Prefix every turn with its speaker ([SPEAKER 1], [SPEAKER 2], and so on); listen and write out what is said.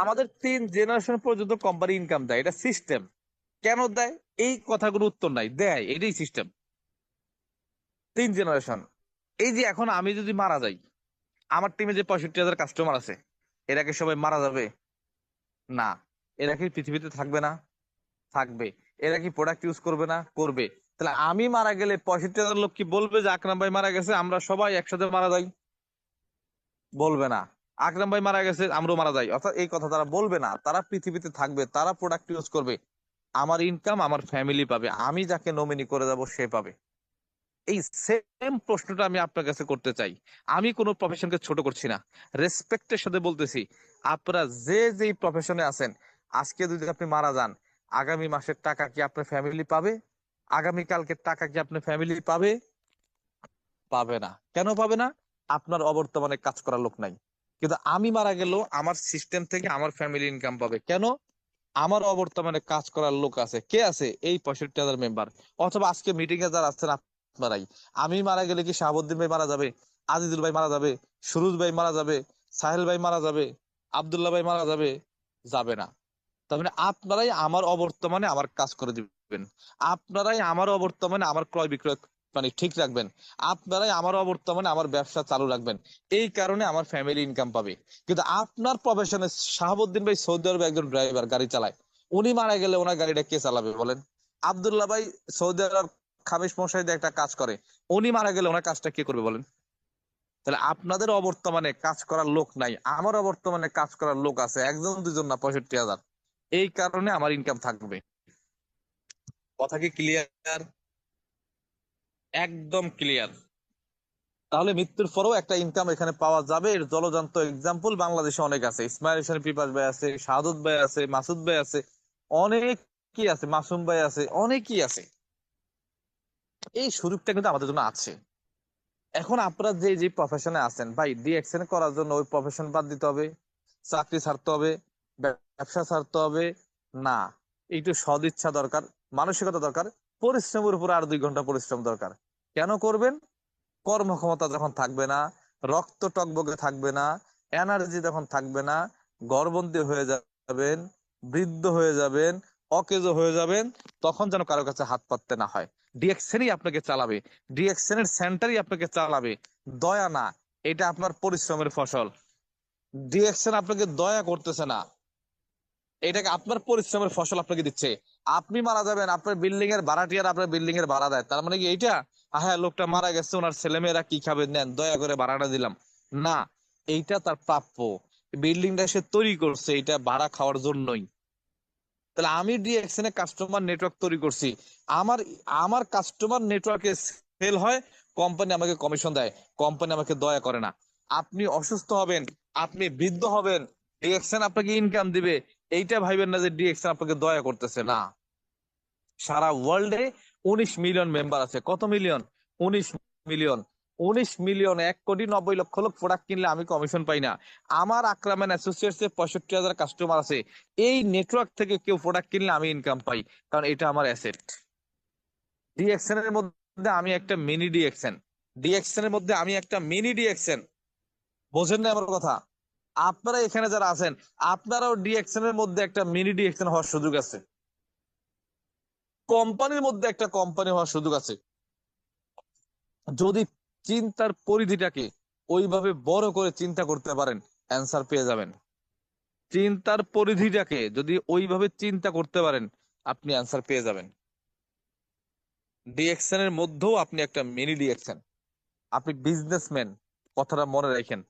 [SPEAKER 1] আমাদের তিন জেনারেশন পর্যন্ত কোম্পানি ইনকাম দেয়। এটা সিস্টেম কেন দেয়? এই কথাগুলো উত্তর নাই। দেয়। এটাই সিস্টেম তিন জেনারেশন এই যে এখন আমি যদি মারা যাই, আমার টিমে যে পঁয়ষট্টি হাজার কাস্টমার আছে, এরা কি সবাই মারা যাবে? না। এরা কি পৃথিবীতে থাকবে না? থাকবে। এরা কি প্রোডাক্ট ইউজ করবে না? করবে। তাহলে আমি মারা গেলে পঁয়ষট্টি হাজার লোক কি বলবে যে, আকরাম ভাই মারা গেছে, আমরা সবাই একসাথে মারা যাই? বলবে না। আকরাম ভাই মারা গেছে, আমরাও মারা যাই। অর্থাৎ এই কথা তারা বলবে না। তারা পৃথিবীতে থাকবে, তারা প্রোডাক্ট ইউজ করবে। আমার ইনকাম আমার ফ্যামিলি পাবে, আমি যাকে নমিনি করে যাব, সে পাবে। এই সেম প্রশ্নটা আমি আপনার কাছে করতে চাই। আমি কোনো প্রফেশনকে ছোট করছি না। রেসপেক্টের সাথে বলতেছি, আপনারা যে যেই প্রফেশনে আছেন, আজকে যদি আপনি মারা যান, আগামী মাসের টাকা কি আপনার ফ্যামিলি পাবে? আগামী কালকের টাকা কি আপনার ফ্যামিলি পাবে? পাবে না। কেন পাবে না? আপনার অবর্তমানে কাজ করার লোক নাই। কিন্তু আমি মারা গেলেও আমার সিস্টেম থেকে আমার ফ্যামিলি ইনকাম পাবে। কেন? আমার অবর্তমানে কাজ করার লোক আছে। কে আছে? এই পঁয়ষট্টি হাজার মেম্বার অথবা আজকে মিটিং এ যারা আছেন আপনারাই। আমি মারা গেলে কি শাহাবুদ্দিন ভাই মারা যাবে? আজিজুল ভাই মারা যাবে? সুরুজ ভাই মারা যাবে? সাহেল ভাই মারা যাবে? আব্দুল্লাহ ভাই মারা যাবে? যাবে না। তার মানে আপনারাই আমার অবর্তমানে আমার কাজ করে দিবেন। আপনারাই আমার অবর্তমানে আমার ক্রয় বিক্রয় মানে ঠিক রাখবেন। আপনারাই আমার অবর্তমানে আমার ব্যবসা চালু রাখবেন। এই কারণে আমার ফ্যামিলি ইনকাম পাবে। কিন্তু আপনার প্রফেশনে শাহাবুদ্দিন ভাই সৌদি আরবে একজন ড্রাইভার গাড়ি চালায়। উনি মারা গেলে ওনার গাড়িটা কে চালাবে বলেন? আব্দুল্লাহ ভাই সৌদি আরব খামিস মশাই দিয়ে একটা কাজ করে। উনি মারা গেলে ওনার কাজটা কে করবে বলেন? তাহলে আপনাদের অবর্তমানে কাজ করার লোক নাই। আমার অবর্তমানে কাজ করার লোক আছে একজন, দুজন না পঁয়ষট্টি হাজার। এই কারণে আমার ইনকাম থাকবে। কথা কি ক্লিয়ার একদম ক্লিয়ার তাহলে মৃত্যুর পরেও একটা ইনকাম এখানে পাওয়া যাবে। এর জলজান্ত এক্সাম্পল বাংলাদেশে অনেক আছে। ইসমাইল হোসেন পিপাস ভাই আছে, শাহাদুত ভাই আছে, মাসুদ ভাই আছে, অনেকই আছে, মাসুম ভাই আছে, অনেকই আছে। এই সুযোগটা কিন্তু আমাদের জন্য আছে। এখন আপনারা যে যে প্রফেশনে আছেন, ভাই ডিএক্সএন করার জন্য ওই প্রফেশন বাদ দিতে হবে, চাকরি ছাড়তে হবে, ব্যবসা ছাড়তে হবে। না একটু সদিচ্ছা দরকার, মানসিকতা দরকার, পরিশ্রমের উপর আর দুই ঘণ্টা পরিশ্রম দরকার। কেন করবেন? কর্মক্ষমতা যখন থাকবে না, রক্ত টকবগে থাকবে না এনার্জি যখন থাকবে না গর্ভবন্তী হয়ে যাবেন, বৃদ্ধ হয়ে যাবেন, অকেজো হয়ে যাবেন, তখন যেন কারও কাছে হাত পাততে না হয়। ডিএক্সেনই আপনাকে চালাবে। ডিএক্সেন এর সেন্টারই আপনাকে চালাবে। দয়া না, এটা আপনার পরিশ্রমের ফসল। ডিএক্সেন আপনাকে দয়া করতেছে না। এটাকে আপনার পরিশ্রমের ফসল আপনাকে দিচ্ছে। আপনি মারা যাবেন, আপনার বিল্ডিং এর ভাড়াটিয়ার আপনার বিল্ডিং এর ভাড়া দেয়। তার মানে কি এইটা? হ্যাঁ লোকটা মারা গেছে, ওনার ছেলেমেয়েরা কি খাবে? নেন, দয়া করে ভাড়াটা দিলাম। না, এইটা তার প্রাপ্য। বিল্ডিংটা সে তৈরি করছে এটা ভাড়া খাওয়ার জন্যই। তাহলে আমি ডিএক্সএন এ কাস্টমার নেটওয়ার্ক তৈরি করছি। আমার আমার কাস্টমার নেটওয়ার্কে সেল হয় কোম্পানি আমাকে কমিশন দেয়। কোম্পানি আমাকে দয়া করে না। আপনি অসুস্থ হবেন, আপনি বৃদ্ধ হবেন ডিএক্সএন আপনাকে ইনকাম দিবে। এইটা ভাইবেন না যে ডিএক্সএন আপনাকে দয়া করতেছে, না। সারা ওয়ার্ল্ডে উনিশ মিলিয়ন মেম্বার আছে। কত মিলিয়ন উনিশ মিলিয়ন উনিশ মিলিয়ন এক কোটি নব্বই লক্ষ লোক প্রোডাক্ট কিনলে আমি কমিশন পাই না। আমার আক্রামেন অ্যাসোসিয়েটস এর পঁয়ষট্টি হাজার কাস্টমার আছে। এই নেটওয়ার্ক থেকে কেউ প্রোডাক্ট কিনলে আমি ইনকাম পাই, কারণ এটা আমার অ্যাসেট ডিএক্সএন এর মধ্যে আমি একটা মিনি ডিএক্সএন ডিএক্সএন এর মধ্যে আমি একটা মিনি ডিএক্সএন বোঝেন না আমার কথা? আপনারা এখানে যারা আছেন, আপনারাও ডিএক্সএন এর মধ্যে একটা মিনি ডিএক্সএন হওয়ার সুযোগ আছে। কোম্পানির মধ্যে একটা কোম্পানি হওয়ার সুযোগ আছে। যদি চিন্তার পরিধিটাকে ওইভাবে বড় করে চিন্তা করতে পারেন অ্যান্সার পেয়ে যাবেন। চিন্তার পরিধিটাকে যদি ওইভাবে চিন্তা করতে পারেন, আপনি অ্যান্সার পেয়ে যাবেন। ডিএকশন এর মধ্যেও আপনি একটা মিনি ডিএকশন আপনি বিজনেসম্যান কথাটা মনে রাখেন।